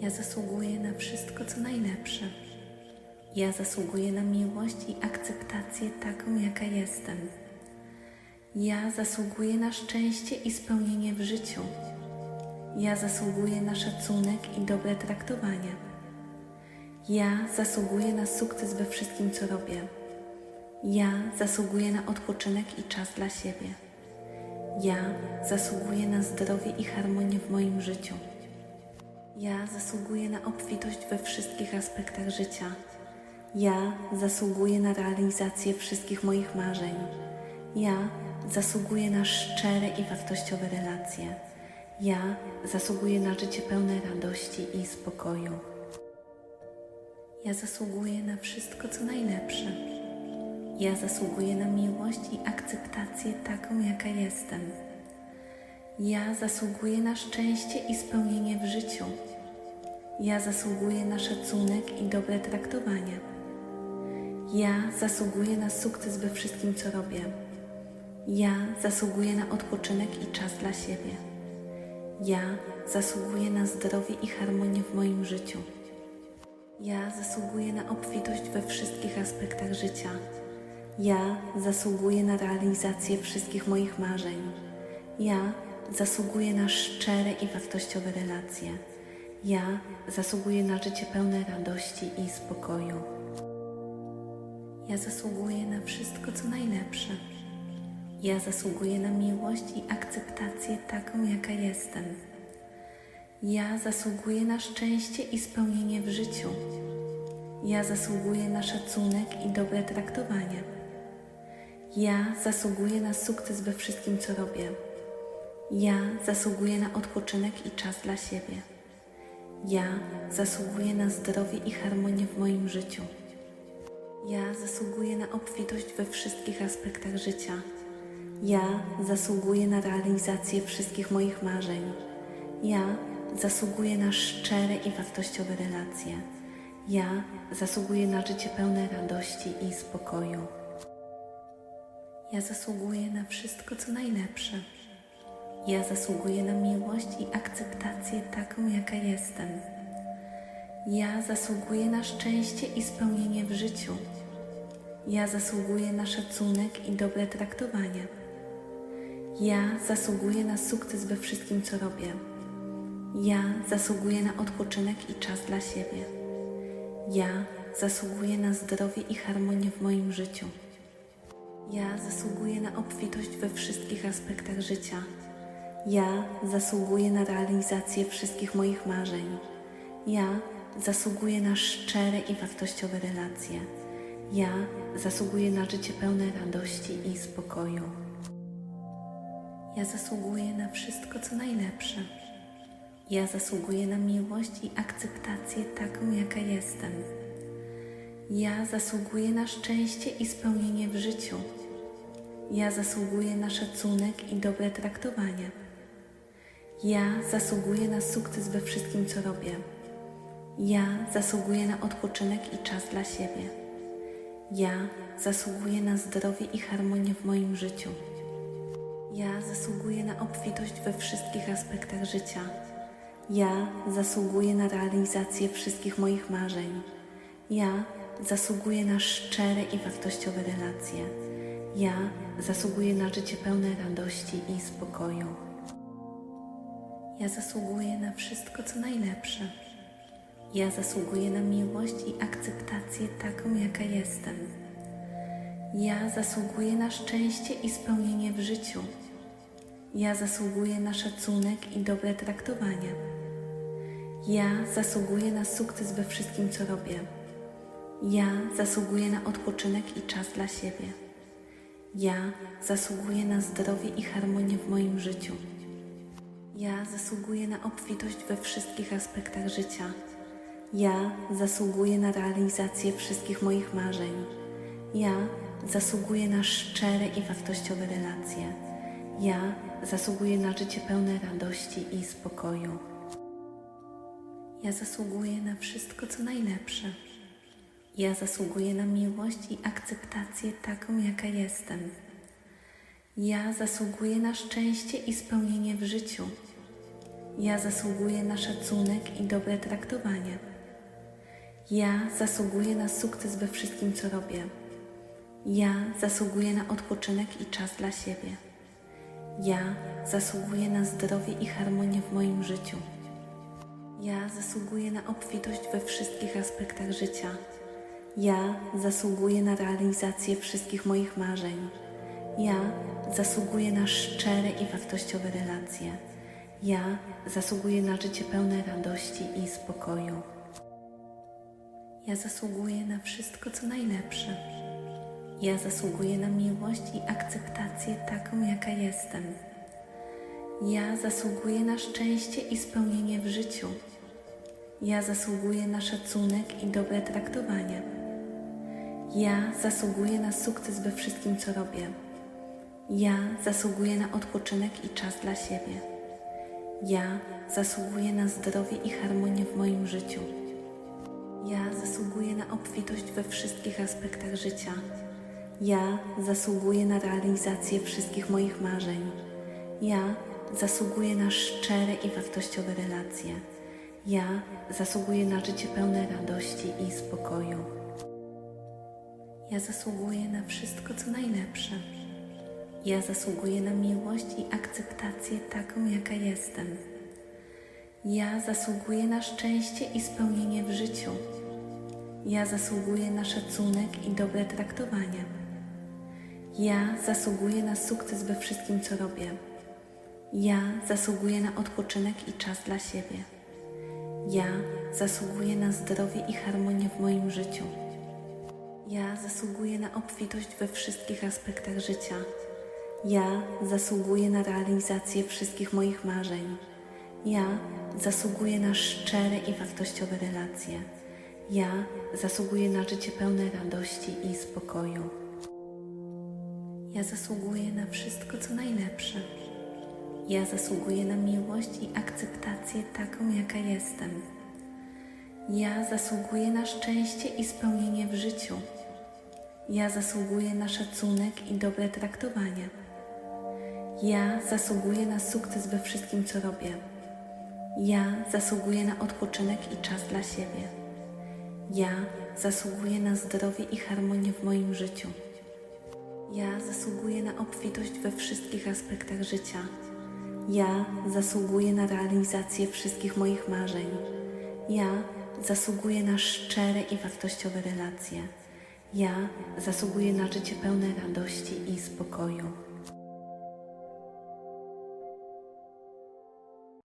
Ja zasługuję na wszystko, co najlepsze. Ja zasługuję na miłość i akceptację taką, jaka jestem. Ja zasługuję na szczęście i spełnienie w życiu. Ja zasługuję na szacunek i dobre traktowanie. Ja zasługuję na sukces we wszystkim, co robię. Ja zasługuję na odpoczynek i czas dla siebie. Ja zasługuję na zdrowie i harmonię w moim życiu. Ja zasługuję na obfitość we wszystkich aspektach życia. Ja zasługuję na realizację wszystkich moich marzeń. Ja zasługuję na szczere i wartościowe relacje. Ja zasługuję na życie pełne radości i spokoju. Ja zasługuję na wszystko, co najlepsze. Ja zasługuję na miłość i akceptację taką, jaka jestem. Ja zasługuję na szczęście i spełnienie w życiu. Ja zasługuję na szacunek i dobre traktowanie. Ja zasługuję na sukces we wszystkim, co robię. Ja zasługuję na odpoczynek i czas dla siebie. Ja zasługuję na zdrowie i harmonię w moim życiu. Ja zasługuję na obfitość we wszystkich aspektach życia. Ja zasługuję na realizację wszystkich moich marzeń. Ja zasługuję na szczere i wartościowe relacje. Ja zasługuję na życie pełne radości i spokoju. Ja zasługuję na wszystko, co najlepsze. Ja zasługuję na miłość i akceptację taką, jaka jestem. Ja zasługuję na szczęście i spełnienie w życiu. Ja zasługuję na szacunek i dobre traktowanie. Ja zasługuję na sukces we wszystkim, co robię. Ja zasługuję na odpoczynek i czas dla siebie. Ja zasługuję na zdrowie i harmonię w moim życiu. Ja zasługuję na obfitość we wszystkich aspektach życia. Ja zasługuję na realizację wszystkich moich marzeń. Ja zasługuję na szczere i wartościowe relacje. Ja zasługuję na życie pełne radości i spokoju. Ja zasługuję na wszystko, co najlepsze. Ja zasługuję na miłość i akceptację taką, jaka jestem. Ja zasługuję na szczęście i spełnienie w życiu. Ja zasługuję na szacunek i dobre traktowanie. Ja zasługuję na sukces we wszystkim, co robię. Ja zasługuję na odpoczynek i czas dla siebie. Ja zasługuję na zdrowie i harmonię w moim życiu. Ja zasługuję na obfitość we wszystkich aspektach życia. Ja zasługuję na realizację wszystkich moich marzeń. Ja zasługuję na szczere i wartościowe relacje. Ja zasługuję na życie pełne radości i spokoju. Ja zasługuję na wszystko, co najlepsze. Ja zasługuję na miłość i akceptację taką, jaka jestem. Ja zasługuję na szczęście i spełnienie w życiu. Ja zasługuję na szacunek i dobre traktowanie. Ja zasługuję na sukces we wszystkim, co robię. Ja zasługuję na odpoczynek i czas dla siebie. Ja zasługuję na zdrowie i harmonię w moim życiu. Ja zasługuję na obfitość we wszystkich aspektach życia. Ja zasługuję na realizację wszystkich moich marzeń. Ja zasługuję na szczere i wartościowe relacje. Ja zasługuję na życie pełne radości i spokoju. Ja zasługuję na wszystko, co najlepsze. Ja zasługuję na miłość i akceptację taką, jaka jestem. Ja zasługuję na szczęście i spełnienie w życiu. Ja zasługuję na szacunek i dobre traktowanie. Ja zasługuję na sukces we wszystkim, co robię. Ja zasługuję na odpoczynek i czas dla siebie. Ja zasługuję na zdrowie i harmonię w moim życiu. Ja zasługuję na obfitość we wszystkich aspektach życia. Ja zasługuję na realizację wszystkich moich marzeń. Ja zasługuję na szczere i wartościowe relacje. Ja zasługuję na życie pełne radości i spokoju. Ja zasługuję na wszystko, co najlepsze. Ja zasługuję na miłość i akceptację taką, jaka jestem. Ja zasługuję na szczęście i spełnienie w życiu. Ja zasługuję na szacunek i dobre traktowanie. Ja zasługuję na sukces we wszystkim, co robię. Ja zasługuję na odpoczynek i czas dla siebie. Ja zasługuję na zdrowie i harmonię w moim życiu. Ja zasługuję na obfitość we wszystkich aspektach życia. Ja zasługuję na realizację wszystkich moich marzeń. Ja zasługuję na szczere i wartościowe relacje. Ja zasługuję na życie pełne radości i spokoju. Ja zasługuję na wszystko, co najlepsze. Ja zasługuję na miłość i akceptację taką, jaka jestem. Ja zasługuję na szczęście i spełnienie w życiu. Ja zasługuję na szacunek i dobre traktowanie. Ja zasługuję na sukces we wszystkim, co robię. Ja zasługuję na odpoczynek i czas dla siebie. Ja zasługuję na zdrowie i harmonię w moim życiu. Ja zasługuję na obfitość we wszystkich aspektach życia. Ja zasługuję na realizację wszystkich moich marzeń. Ja zasługuję na szczere i wartościowe relacje. Ja zasługuję na życie pełne radości i spokoju. Ja zasługuję na wszystko, co najlepsze. Ja zasługuję na miłość i akceptację taką, jaka jestem. Ja zasługuję na szczęście i spełnienie w życiu. Ja zasługuję na szacunek i dobre traktowanie. Ja zasługuję na sukces we wszystkim, co robię. Ja zasługuję na odpoczynek i czas dla siebie. Ja zasługuję na zdrowie i harmonię w moim życiu. Ja zasługuję na obfitość we wszystkich aspektach życia. Ja zasługuję na realizację wszystkich moich marzeń. Ja zasługuję na szczere i wartościowe relacje. Ja zasługuję na życie pełne radości i spokoju. Ja zasługuję na wszystko, co najlepsze. Ja zasługuję na miłość i akceptację taką, jaka jestem. Ja zasługuję na szczęście i spełnienie w życiu. Ja zasługuję na szacunek i dobre traktowanie. Ja zasługuję na sukces we wszystkim, co robię. Ja zasługuję na odpoczynek i czas dla siebie. Ja zasługuję na zdrowie i harmonię w moim życiu. Ja zasługuję na obfitość we wszystkich aspektach życia. Ja zasługuję na realizację wszystkich moich marzeń. Ja zasługuję na szczere i wartościowe relacje. Ja zasługuję na życie pełne radości i spokoju.